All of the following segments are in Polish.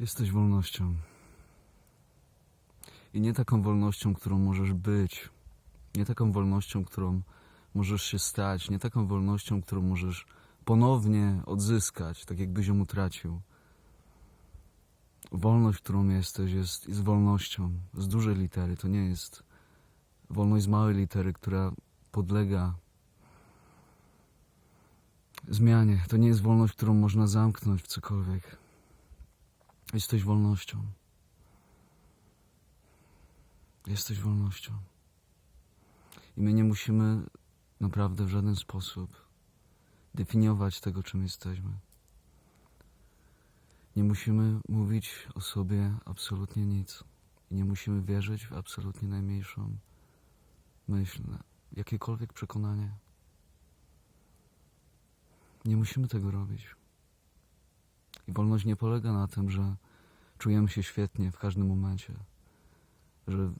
Jesteś wolnością. I nie taką wolnością, którą możesz być. Nie taką wolnością, którą możesz się stać. Nie taką wolnością, którą możesz ponownie odzyskać, tak jakbyś ją utracił. Wolność, którą jesteś, jest, jest wolnością z dużej litery. To nie jest wolność z małej litery, która podlega zmianie. To nie jest wolność, którą można zamknąć w cokolwiek. Jesteś wolnością. Jesteś wolnością. I my nie musimy naprawdę w żaden sposób definiować tego, czym jesteśmy. Nie musimy mówić o sobie absolutnie nic. Nie musimy wierzyć w absolutnie najmniejszą myśl, jakiekolwiek przekonanie. Nie musimy tego robić. I wolność nie polega na tym, że czujemy się świetnie w każdym momencie, że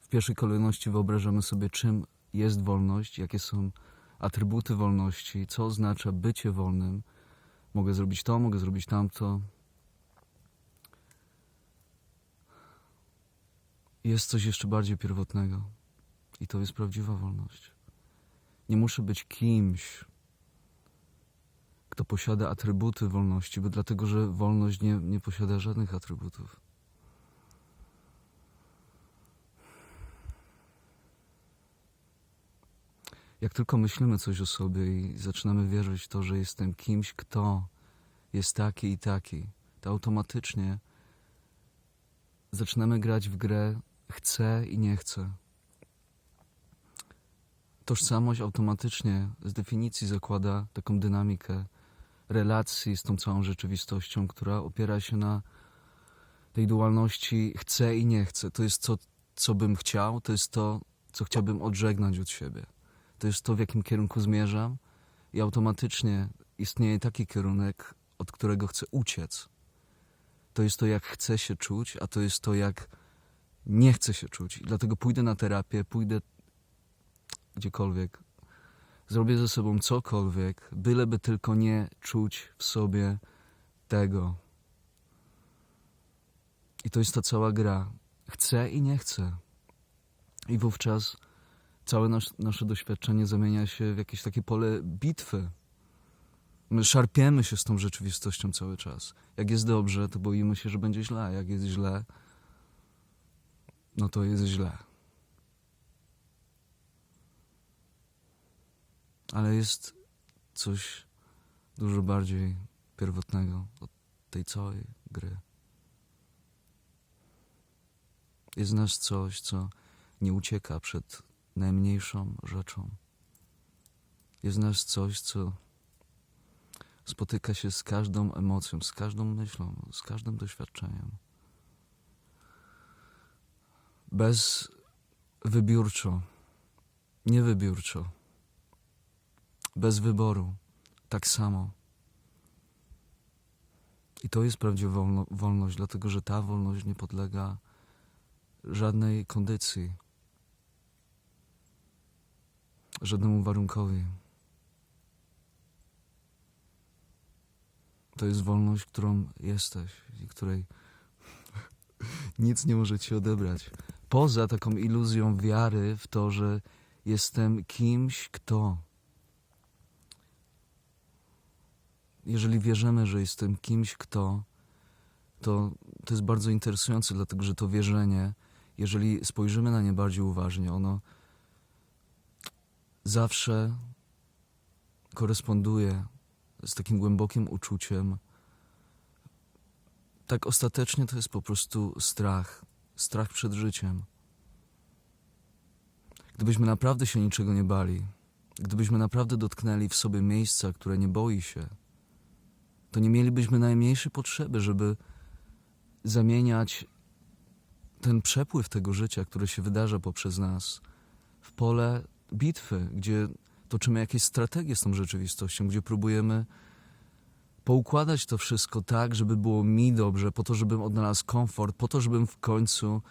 w pierwszej kolejności wyobrażamy sobie, czym jest wolność, jakie są atrybuty wolności, co oznacza bycie wolnym. Mogę zrobić to, mogę zrobić tamto. Jest coś jeszcze bardziej pierwotnego i to jest prawdziwa wolność. Nie muszę być kimś, kto posiada atrybuty wolności, bo dlatego, że wolność nie, nie posiada żadnych atrybutów. Jak tylko myślimy coś o sobie i zaczynamy wierzyć w to, że jestem kimś, kto jest taki i taki, to automatycznie zaczynamy grać w grę chcę i nie chcę. Tożsamość automatycznie z definicji zakłada taką dynamikę relacji z tą całą rzeczywistością, która opiera się na tej dualności chcę i nie chcę. To jest to, co bym chciał, to jest to, co chciałbym odżegnać od siebie. To jest to, w jakim kierunku zmierzam i automatycznie istnieje taki kierunek, od którego chcę uciec. To jest to, jak chcę się czuć, a to jest to, jak nie chcę się czuć. I dlatego pójdę na terapię, pójdę gdziekolwiek, zrobię ze sobą cokolwiek, byleby tylko nie czuć w sobie tego. I to jest ta cała gra. Chcę i nie chcę. I wówczas całe nas, nasze doświadczenie zamienia się w jakieś takie pole bitwy. My szarpiemy się z tą rzeczywistością cały czas. Jak jest dobrze, to boimy się, że będzie źle. Jak jest źle, no to jest źle. Ale jest coś dużo bardziej pierwotnego od tej całej gry. Jest nas coś, co nie ucieka przed najmniejszą rzeczą. Jest nas coś, co spotyka się z każdą emocją, z każdą myślą, z każdym doświadczeniem. Bez wybiórczo, niewybiórczo, bez wyboru, tak samo. I to jest prawdziwa wolno, wolność, dlatego że ta wolność nie podlega żadnej kondycji, żadnemu warunkowi. To jest wolność, którą jesteś i której nic nie może ci odebrać. Poza taką iluzją wiary w to, że jestem kimś, kto. Jeżeli wierzymy, że jestem kimś, kto, to to jest bardzo interesujące, dlatego że to wierzenie, jeżeli spojrzymy na nie bardziej uważnie, ono zawsze koresponduje z takim głębokim uczuciem. Tak ostatecznie to jest po prostu strach. Strach przed życiem. Gdybyśmy naprawdę się niczego nie bali, gdybyśmy naprawdę dotknęli w sobie miejsca, które nie boi się, to nie mielibyśmy najmniejszej potrzeby, żeby zamieniać ten przepływ tego życia, które się wydarza poprzez nas, w pole bitwy, gdzie toczymy jakieś strategie z tą rzeczywistością, gdzie próbujemy poukładać to wszystko tak, żeby było mi dobrze, po to, żebym odnalazł komfort, po to, żebym w końcu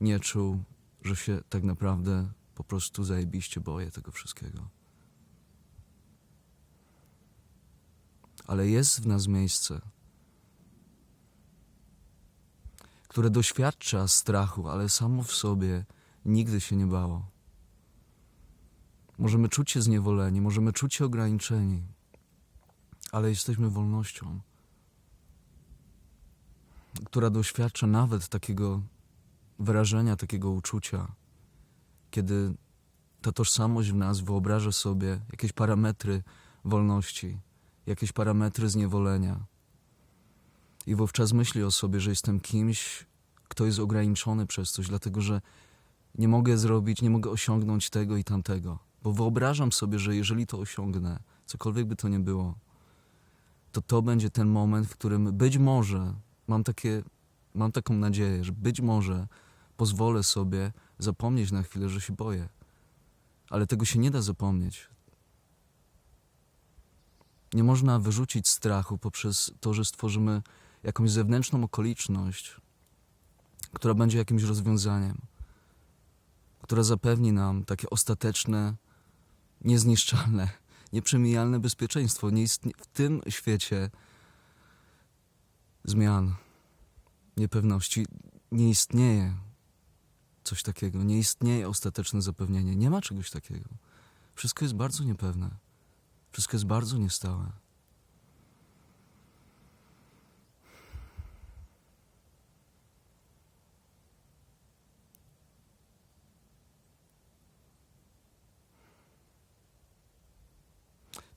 nie czuł, że się tak naprawdę po prostu zajebiście boję tego wszystkiego. Ale jest w nas miejsce, które doświadcza strachu, ale samo w sobie nigdy się nie bało. Możemy czuć się zniewoleni, możemy czuć się ograniczeni, ale jesteśmy wolnością, która doświadcza nawet takiego wyrażenia, takiego uczucia, kiedy ta tożsamość w nas wyobraża sobie jakieś parametry wolności, jakieś parametry zniewolenia. I wówczas myśli o sobie, że jestem kimś, kto jest ograniczony przez coś, dlatego że nie mogę zrobić, nie mogę osiągnąć tego i tamtego. Bo wyobrażam sobie, że jeżeli to osiągnę, cokolwiek by to nie było, to to będzie ten moment, w którym być może, mam, takie, mam taką nadzieję, że być może pozwolę sobie zapomnieć na chwilę, że się boję. Ale tego się nie da zapomnieć. Nie można wyrzucić strachu poprzez to, że stworzymy jakąś zewnętrzną okoliczność, która będzie jakimś rozwiązaniem, która zapewni nam takie ostateczne, niezniszczalne, nieprzemijalne bezpieczeństwo. Nie istnie- w tym świecie zmian, niepewności nie istnieje coś takiego. Nie istnieje ostateczne zapewnienie. Nie ma czegoś takiego. Wszystko jest bardzo niepewne. Wszystko jest bardzo niestałe.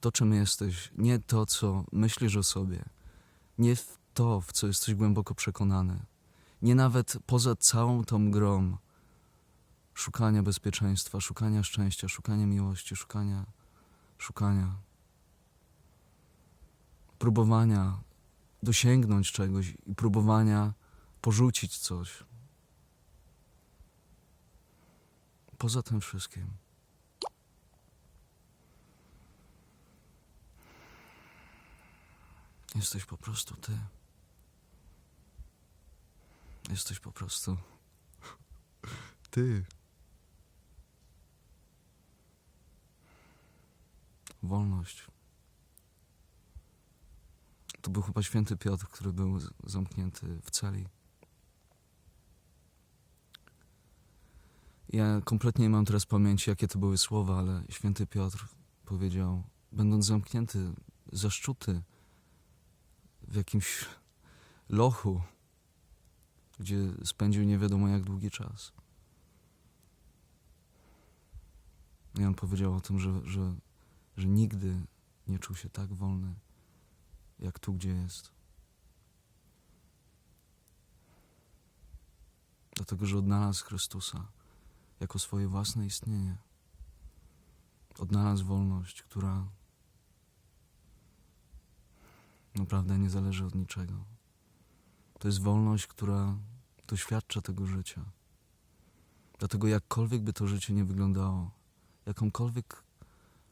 To, czym jesteś, nie to, co myślisz o sobie, nie w to, w co jesteś głęboko przekonany, nie nawet poza całą tą grą szukania bezpieczeństwa, szukania szczęścia, szukania miłości, szukania, szukania, próbowania dosięgnąć czegoś i próbowania porzucić coś. Poza tym wszystkim. Jesteś po prostu ty. Jesteś po prostu ty. Wolność. To był chyba święty Piotr, który był zamknięty w celi. Ja kompletnie nie mam teraz pamięci, jakie to były słowa, ale święty Piotr powiedział, będąc zamknięty, zaszczuty w jakimś lochu, gdzie spędził nie wiadomo jak długi czas. I on powiedział o tym, że, że, że nigdy nie czuł się tak wolny, jak tu, gdzie jest. Dlatego, że odnalazł Chrystusa jako swoje własne istnienie. Odnalazł wolność, która naprawdę nie zależy od niczego. To jest wolność, która doświadcza tego życia. Dlatego jakkolwiek by to życie nie wyglądało, jakąkolwiek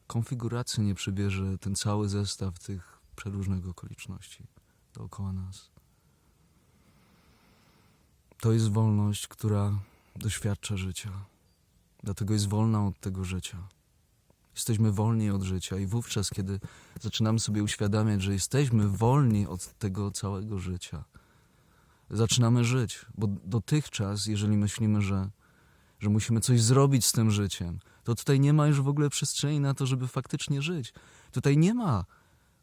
konfigurację nie przybierze ten cały zestaw tych przeróżnych okoliczności dookoła nas. To jest wolność, która doświadcza życia. Dlatego jest wolna od tego życia. Jesteśmy wolni od życia i wówczas, kiedy zaczynamy sobie uświadamiać, że jesteśmy wolni od tego całego życia, zaczynamy żyć. Bo dotychczas, jeżeli myślimy, że, że musimy coś zrobić z tym życiem, to tutaj nie ma już w ogóle przestrzeni na to, żeby faktycznie żyć. Tutaj nie ma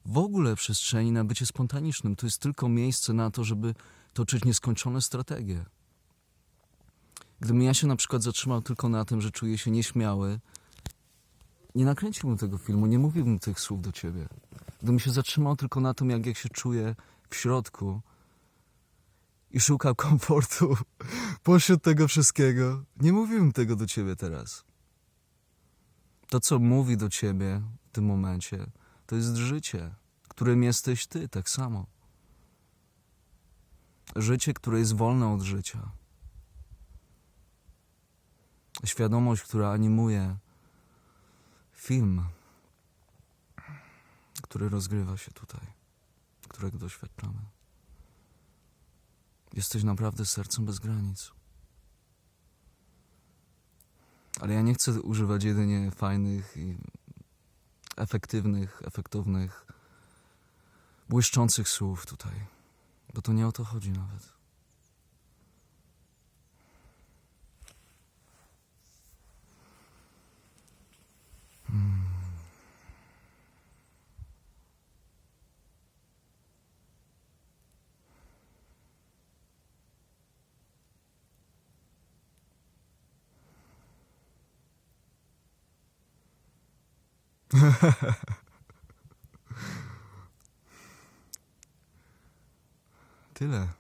w ogóle przestrzeni na bycie spontanicznym. To jest tylko miejsce na to, żeby toczyć nieskończone strategie. Gdybym ja się na przykład zatrzymał tylko na tym, że czuję się nieśmiały, nie nakręciłbym tego filmu, nie mówiłbym tych słów do ciebie. Gdybym się zatrzymał tylko na tym, jak, jak się czuję w środku i szukał komfortu pośród tego wszystkiego, nie mówiłbym tego do ciebie teraz. To, co mówi do ciebie w tym momencie, to jest życie, którym jesteś ty, tak samo. Życie, które jest wolne od życia. Świadomość, która animuje film, który rozgrywa się tutaj, którego doświadczamy. Jesteś naprawdę sercem bez granic. Ale ja nie chcę używać jedynie fajnych i efektywnych, efektownych, błyszczących słów tutaj, bo to nie o to chodzi nawet. 嗯，哈哈，对了。